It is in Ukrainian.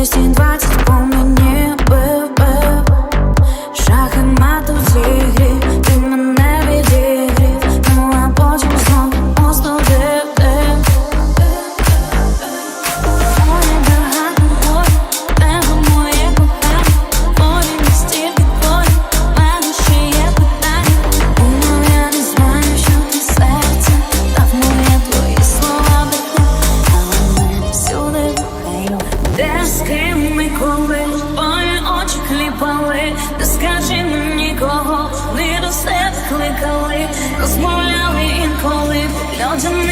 Piercing, rocks, були, ти скажи мені кого, ми до себе кликали, розмовляли інколи людям.